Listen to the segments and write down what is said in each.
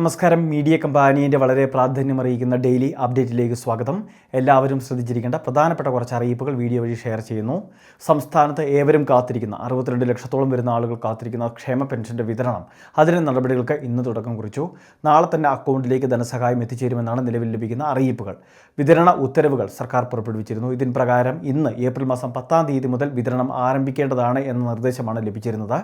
നമസ്കാരം. മീഡിയ കമ്പാനിയുടെ വളരെ പ്രാധാന്യം അറിയിക്കുന്ന ഡെയിലി അപ്ഡേറ്റിലേക്ക് സ്വാഗതം. എല്ലാവരും ശ്രദ്ധിച്ചിരിക്കേണ്ട പ്രധാനപ്പെട്ട കുറച്ച് അറിയിപ്പുകൾ വീഡിയോ വഴി ഷെയർ ചെയ്യുന്നു. സംസ്ഥാനത്ത് ഏവരും കാത്തിരിക്കുന്ന അറുപത്തിരണ്ട് ലക്ഷത്തോളം വരുന്ന ആളുകൾ കാത്തിരിക്കുന്ന ക്ഷേമ പെൻഷന്റെ വിതരണം. അതിന്റെ നടപടികൾക്ക് ഇന്ന് തുടക്കം കുറിച്ചു. നാളെ തന്നെ അക്കൗണ്ടിലേക്ക് ധനസഹായം എത്തിച്ചേരുമെന്നാണ് നിലവിൽ ലഭിക്കുന്ന അറിയിപ്പുകൾ. വിതരണ ഉത്തരവുകൾ സർക്കാർ പുറപ്പെടുവിച്ചിരുന്നു. ഇതിൻ പ്രകാരം ഇന്ന് ഏപ്രിൽ മാസം പത്താം തീയതി മുതൽ വിതരണം ആരംഭിക്കേണ്ടതാണ് എന്ന നിർദ്ദേശമാണ് ലഭിച്ചിരുന്നത്.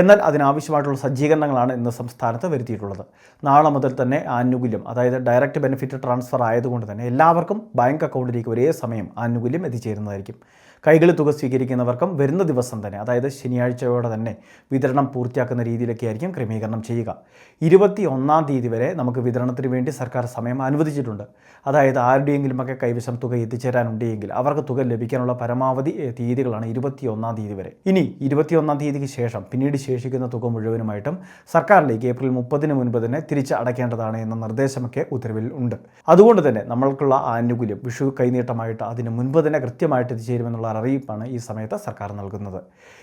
എന്നാൽ അതിനാവശ്യമായിട്ടുള്ള സജ്ജീകരണങ്ങളാണ് ഇന്ന് സംസ്ഥാനത്ത് വരുത്തിയിട്ടുള്ളത്. നാളെ മുതൽ തന്നെ ആനുകൂല്യം അതായത് ഡയറക്റ്റ് ബെനിഫിറ്റ് ട്രാൻസ്ഫർ ആയതുകൊണ്ട് തന്നെ എല്ലാവർക്കും ബാങ്ക് അക്കൗണ്ടിലേക്ക് ഒരേ സമയം ആനുകൂല്യം എത്തിച്ചേരുന്നതായിരിക്കും. കൈകളിൽ തുക സ്വീകരിക്കുന്നവർക്കും വരുന്ന ദിവസം തന്നെ അതായത് ശനിയാഴ്ചയോടെ തന്നെ വിതരണം പൂർത്തിയാക്കുന്ന രീതിയിലൊക്കെ ആയിരിക്കും ക്രമീകരണം ചെയ്യുക. ഇരുപത്തി ഒന്നാം തീയതി വരെ നമുക്ക് വിതരണത്തിന് വേണ്ടി സർക്കാർ സമയം അനുവദിച്ചിട്ടുണ്ട്. അതായത് ആരുടെയെങ്കിലുമൊക്കെ കൈവശം തുക എത്തിച്ചേരാനുണ്ടെങ്കിൽ അവർക്ക് തുക ലഭിക്കാനുള്ള പരമാവധി തീയതികളാണ് ഇരുപത്തി ഒന്നാം തീയതി വരെ. ഇനി ഇരുപത്തിയൊന്നാം തീയതിക്ക് ശേഷം പിന്നീട് ശേഷിക്കുന്ന തുക മുഴുവനുമായിട്ടും സർക്കാരിലേക്ക് ഏപ്രിൽ മുപ്പതിന് മുൻപ് തന്നെ തിരിച്ച് അടയ്ക്കേണ്ടതാണ് എന്ന നിർദ്ദേശമൊക്കെ ഉത്തരവിൽ ഉണ്ട്. അതുകൊണ്ട് തന്നെ നമ്മൾക്കുള്ള ആനുകൂല്യം വിഷു കൈനീട്ടമായിട്ട് അതിന് മുൻപ് തന്നെ കൃത്യമായിട്ട് എത്തിച്ചേരുമെന്നുള്ള അറിയിപ്പാണ് ഈ സമയത്ത് സർക്കാർ നൽകുന്നത്.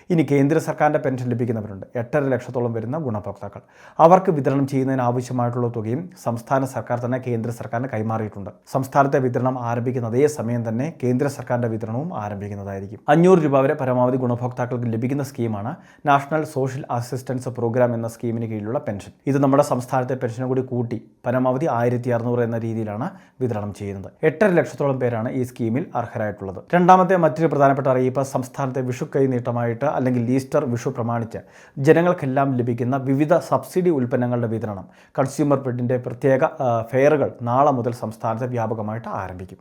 ഇനി കേന്ദ്ര സർക്കാരിന്റെ പെൻഷൻ ലഭിക്കുന്നവരുണ്ട്. എട്ടര ലക്ഷത്തോളം വരുന്ന ഗുണഭോക്താക്കൾ. അവർക്ക് വിതരണം ചെയ്യുന്നതിന് ആവശ്യമായിട്ടുള്ള തുകയും സംസ്ഥാന സർക്കാർ തന്നെ കേന്ദ്ര സർക്കാരിന് കൈമാറിയിട്ടുണ്ട്. സംസ്ഥാനത്തെ വിതരണം ആരംഭിക്കുന്ന അതേ സമയം തന്നെ കേന്ദ്ര സർക്കാരിന്റെ വിതരണവും ആരംഭിക്കുന്നതായിരിക്കും. അഞ്ഞൂറ് രൂപ വരെ പരമാവധി ഗുണഭോക്താക്കൾക്ക് ലഭിക്കുന്ന സ്കീമാണ് നാഷണൽ സോഷ്യൽ അസിസ്റ്റൻസ് പ്രോഗ്രാം എന്ന സ്കീമിന് കീഴിലുള്ള പെൻഷൻ. ഇത് നമ്മുടെ സംസ്ഥാനത്തെ പെൻഷനും കൂടി കൂട്ടി പരമാവധി ആയിരത്തി അറുന്നൂറ് എന്ന രീതിയിലാണ് വിതരണം ചെയ്യുന്നത്. എട്ടര ലക്ഷത്തോളം പേരാണ് ഈ സ്കീമിൽ അർഹരായിട്ടുള്ളത്. രണ്ടാമത്തെ മറ്റൊരു പ്രധാനപ്പെട്ട അറിയിപ്പ് സംസ്ഥാനത്തെ വിഷു കൈനീട്ടമായിട്ട് അല്ലെങ്കിൽ ഈസ്റ്റർ വിഷു പ്രമാണിച്ച് ജനങ്ങൾക്കെല്ലാം ലഭിക്കുന്ന വിവിധ സബ്സിഡി ഉൽപ്പന്നങ്ങളുടെ വിതരണം. കൺസ്യൂമർ ഫെഡിന്റെ പ്രത്യേക ഫെയറുകൾ നാളെ മുതൽ സംസ്ഥാനത്ത് വ്യാപകമായിട്ട് ആരംഭിക്കും.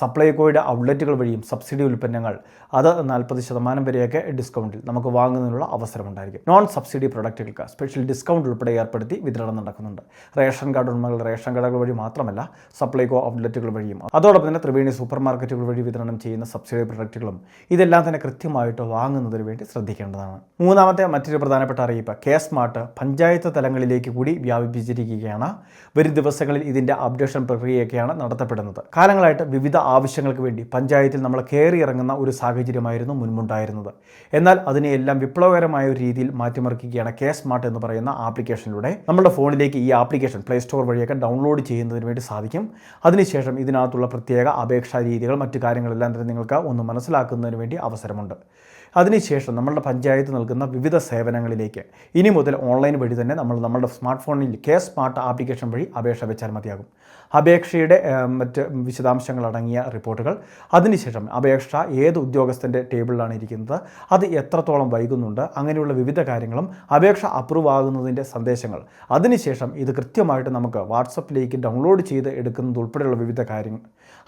സപ്ലൈകോയുടെ ഔട്ട്ലെറ്റുകൾ വഴിയും സബ്സിഡി ഉൽപ്പന്നങ്ങൾ അത് നാൽപ്പത് ശതമാനം വരെയൊക്കെ ഡിസ്കൗണ്ടിൽ നമുക്ക് വാങ്ങുന്നതിനുള്ള അവസരമുണ്ടായിരിക്കും. നോൺ സബ്സിഡി പ്രൊഡക്റ്റുകൾക്ക് സ്പെഷ്യൽ ഡിസ്കൗണ്ട് ഉൾപ്പെടെ ഏർപ്പെടുത്തി വിതരണം നടക്കുന്നുണ്ട്. റേഷൻ കാർഡ് ഉടമകൾ റേഷൻ കടകൾ വഴി മാത്രമല്ല സപ്ലൈകോ ഔട്ട്ലെറ്റുകൾ വഴിയും അതോടൊപ്പം തന്നെ ത്രിവേണി സൂപ്പർ മാർക്കറ്റുകൾ വഴി വിതരണം ചെയ്യുന്ന സബ്സിഡി പ്രൊഡക്റ്റുകളും ഇതെല്ലാം തന്നെ കൃത്യമായിട്ട് വാങ്ങുന്നതിന് വേണ്ടി ശ്രദ്ധിക്കേണ്ടതാണ്. മൂന്നാമത്തെ മറ്റൊരു പ്രധാനപ്പെട്ട അറിയിപ്പ് കെ സ്മാർട്ട് പഞ്ചായത്ത് തലങ്ങളിലേക്ക് കൂടി വ്യാപിപ്പിച്ചിരിക്കുകയാണ്. വരും ദിവസങ്ങളിൽ ഇതിന്റെ അപ്ഡേഷൻ പ്രക്രിയയൊക്കെയാണ് നടത്തപ്പെടുന്നത്. കാലങ്ങളായിട്ട് വിവിധ ആവശ്യങ്ങൾക്ക് വേണ്ടി പഞ്ചായത്തിൽ നമ്മൾ കയറി ഇറങ്ങുന്ന ഒരു സാഹചര്യമായിരുന്നു മുൻപുണ്ടായിരുന്നത്. എന്നാൽ അതിനെയെല്ലാം വിപ്ലവകരമായ ഒരു രീതിയിൽ മാറ്റിമറിക്കുകയാണ് കെ സ്മാർട്ട് എന്ന് പറയുന്ന ആപ്ലിക്കേഷനിലൂടെ. നമ്മുടെ ഫോണിലേക്ക് ഈ ആപ്ലിക്കേഷൻ പ്ലേ സ്റ്റോർ വഴിയൊക്കെ ഡൗൺലോഡ് ചെയ്യുന്നതിന് വേണ്ടി സാധിക്കും. അതിനുശേഷം ഇതിനകത്തുള്ള പ്രത്യേക അപേക്ഷാ രീതികൾ മറ്റു കാര്യങ്ങളെല്ലാം തന്നെ നിങ്ങൾക്ക് ഒന്ന് മനസ്സിലാക്കുന്നതിന് വേണ്ടി അവസരമുണ്ട്. അതിനുശേഷം നമ്മളുടെ പഞ്ചായത്ത് നൽകുന്ന വിവിധ സേവനങ്ങളിലേക്ക് ഇനി മുതൽ ഓൺലൈൻ വഴി തന്നെ നമ്മൾ നമ്മുടെ സ്മാർട്ട് ഫോണിൽ കെ സ്മാർട്ട് ആപ്ലിക്കേഷൻ വഴി അപേക്ഷ വെച്ചാൽ മതിയാകും. അപേക്ഷയുടെ മറ്റ് വിശദാംശങ്ങൾ അടങ്ങിയ റിപ്പോർട്ടുകൾ. അതിനുശേഷം അപേക്ഷ ഏത് ഉദ്യോഗസ്ഥന്റെ ടേബിളിലാണ് ഇരിക്കുന്നത് അത് എത്രത്തോളം വൈകുന്നുണ്ട് അങ്ങനെയുള്ള വിവിധ കാര്യങ്ങളും അപേക്ഷ അപ്രൂവ് ആകുന്നതിന്റെ സന്ദേശങ്ങൾ. അതിനുശേഷം ഇത് കൃത്യമായിട്ട് നമുക്ക് വാട്സപ്പിലേക്ക് ഡൗൺലോഡ് ചെയ്ത് എടുക്കുന്നത് ഉൾപ്പെടെയുള്ള വിവിധ കാര്യങ്ങൾ.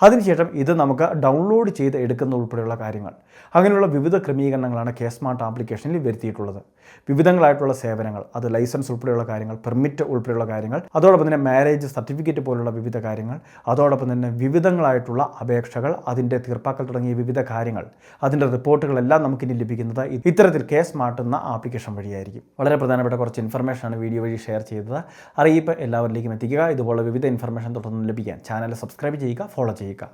അതിനുശേഷം ഇത് നമുക്ക് ഡൗൺലോഡ് ചെയ്ത് എടുക്കുന്ന ഉൾപ്പെടെയുള്ള കാര്യങ്ങൾ. അങ്ങനെയുള്ള വിവിധ ക്രമീകരണങ്ങളാണ് കെ സ്മാർട്ട് ആപ്ലിക്കേഷനിൽ വരുത്തിയിട്ടുള്ളത്. വിവിധങ്ങളായിട്ടുള്ള സേവനങ്ങൾ അത് ലൈസൻസ് ഉൾപ്പെടെയുള്ള കാര്യങ്ങൾ പെർമിറ്റ് ഉൾപ്പെടെയുള്ള കാര്യങ്ങൾ അതോടൊപ്പം തന്നെ മാരേജ് സർട്ടിഫിക്കറ്റ് പോലുള്ള വിവിധ കാര്യങ്ങൾ അതോടൊപ്പം തന്നെ വിവിധങ്ങളായിട്ടുള്ള അപേക്ഷകൾ അതിന്റെ തീർപ്പാക്കൽ തുടങ്ങിയ വിവിധ കാര്യങ്ങൾ അതിന്റെ റിപ്പോർട്ടുകളെല്ലാം നമുക്കിനി ലഭിക്കുന്നത് ഇത്തരത്തിൽ കെ സ്മാർട്ട് എന്ന ആപ്ലിക്കേഷൻ വഴിയായിരിക്കും. വളരെ പ്രധാനപ്പെട്ട കുറച്ച് ഇൻഫർമേഷനാണ് വീഡിയോ വഴി ഷെയർ ചെയ്തത്. അറിയിപ്പ് എല്ലാവരിലേക്കും എത്തിക്കുക. ഇതുപോലെ വിവിധ ഇൻഫർമേഷൻ തുടർന്ന് ലഭിക്കാൻ ചാനൽ സബ്സ്ക്രൈബ് ചെയ്യുക ഫോളോ ചെയ്യുക.